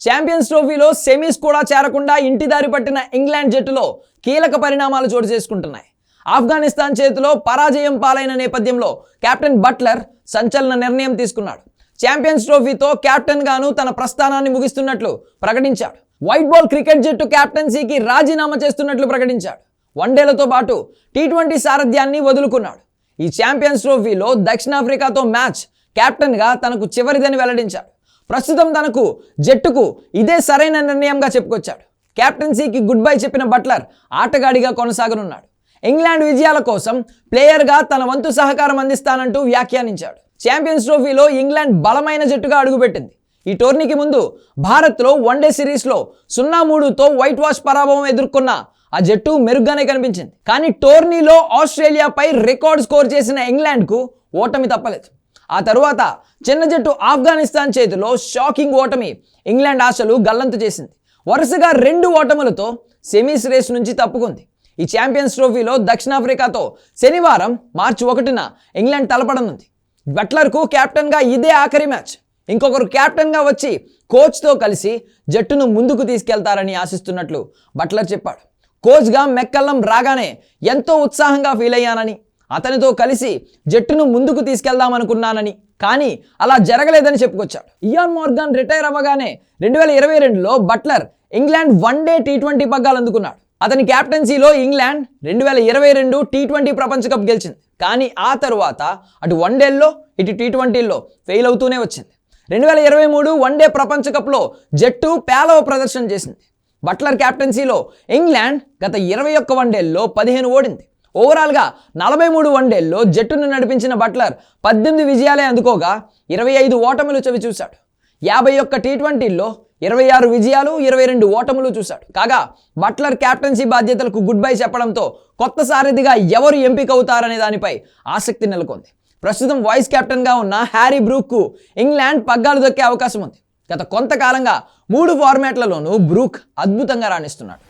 Champions ట్రోఫీలో semis కూడా చేరకుండా ఇంటి దారి పట్టిన ఇంగ్లాండ్ జట్టులో కీలక పరిణామాలు చోటు చేసుకుంటున్నాయి. ఆఫ్ఘనిస్తాన్ చేతిలో పరాజయం పాలైన నేపథ్యంలో కెప్టెన్ బట్లర్ సంచలన నిర్ణయం తీసుకున్నాడు. ఛాంపియన్స్ ట్రోఫీతో కెప్టెన్ గాను తన ప్రస్థానాన్ని ముగిస్తున్నట్లు ప్రకటించాడు. వైట్ బాల్ క్రికెట్ జట్టు కెప్టెన్సీకి రాజీనామా చేస్తున్నట్లు ప్రకటించాడు. వన్డేలతో పాటు టీ ట్వంటీ సారథ్యాన్ని వదులుకున్నాడు. ఈ ఛాంపియన్స్ ట్రోఫీలో దక్షిణాఫ్రికాతో మ్యాచ్ కెప్టెన్గా తనకు చివరిదని వెల్లడించాడు. ప్రస్తుతం తనకు జట్టుకు ఇదే సరైన నిర్ణయంగా చెప్పుకొచ్చాడు. కెప్టెన్సీకి గుడ్ బై చెప్పిన బట్లర్ ఆటగాడిగా కొనసాగనున్నాడు. ఇంగ్లాండ్ విజయాల కోసం ప్లేయర్గా తన వంతు సహకారం అందిస్తానంటూ వ్యాఖ్యానించాడు. ఛాంపియన్స్ ట్రోఫీలో ఇంగ్లాండ్ బలమైన జట్టుగా అడుగుపెట్టింది. ఈ టోర్నీకి ముందు భారత్లో వన్డే సిరీస్లో సున్నా మూడుతో వైట్ వాష్ పరాభవం ఎదుర్కొన్న ఆ జట్టు మెరుగ్గానే కనిపించింది. కానీ టోర్నీలో ఆస్ట్రేలియాపై రికార్డ్ స్కోర్ చేసిన ఇంగ్లాండ్కు ఓటమి తప్పలేదు. ఆ తరువాత చిన్న జట్టు ఆఫ్ఘనిస్తాన్ చేతిలో షాకింగ్ ఓటమి ఇంగ్లాండ్ ఆశలు గల్లంతు చేసింది. వరుసగా రెండు ఓటములతో సెమీస్ రేస్ నుంచి తప్పుకుంది. ఈ ఛాంపియన్స్ ట్రోఫీలో దక్షిణాఫ్రికాతో శనివారం మార్చి ఒకటిన ఇంగ్లాండ్ తలపడనుంది. బట్లర్కు కెప్టెన్గా ఇదే ఆఖరి మ్యాచ్. ఇంకొకరు కెప్టెన్గా వచ్చి కోచ్తో కలిసి జట్టును ముందుకు తీసుకెళ్తారని ఆశిస్తున్నట్లు బట్లర్ చెప్పాడు. కోచ్గా మెక్కల్లం రాగానే ఎంతో ఉత్సాహంగా ఫీల్ అయ్యానని అతనితో కలిసి జట్టును ముందుకు తీసుకెళ్దామనుకున్నానని. కానీ అలా జరగలేదని చెప్పుకొచ్చాడు. ఇయాన్ మోర్గాన్ రిటైర్ అవ్వగానే రెండు వేల ఇరవై రెండులో Buttler England one day T twenty పగ్గాలు అందుకున్నాడు. అతని క్యాప్టెన్సీలో ఇంగ్లాండ్ రెండు వేల ఇరవై రెండు టీ ట్వంటీ ప్రపంచ కప్ గెలిచింది. కానీ ఆ తరువాత అటు వన్ డేల్లో ఇటు టీ ట్వంటీల్లో ఫెయిల్ అవుతూనే వచ్చింది. రెండు వేల ఇరవై మూడు వన్డే ప్రపంచ కప్లో జట్టు పేలవ ప్రదర్శన చేసింది. బట్లర్ క్యాప్టెన్సీలో ఇంగ్లాండ్ గత ఇరవై ఒక్క వన్డేల్లో పదిహేను ఓడింది. ఓవరాల్గా నలభై మూడు వన్డేల్లో జట్టును నడిపించిన బట్లర్ పద్దెనిమిది విజయాలే అందుకోగా ఇరవై ఐదు ఓటములు చవి చూశాడు. యాభై ఒక్క టీ ట్వంటీల్లో ఇరవై ఆరు విజయాలు ఇరవై రెండు ఓటములు చూశాడు. కాగా బట్లర్ క్యాప్టెన్సీ బాధ్యతలకు గుడ్ బై చెప్పడంతో కొత్త సారథిగా ఎవరు ఎంపిక అవుతారనే దానిపై ఆసక్తి నెలకొంది. ప్రస్తుతం వైస్ కెప్టెన్గా ఉన్న హ్యారీ బ్రూక్కు ఇంగ్లాండ్ పగ్గాలు దొక్కే అవకాశం ఉంది గత కొంతకాలంగా మూడు ఫార్మాట్లలోనూ బ్రూక్ అద్భుతంగా రాణిస్తున్నాడు.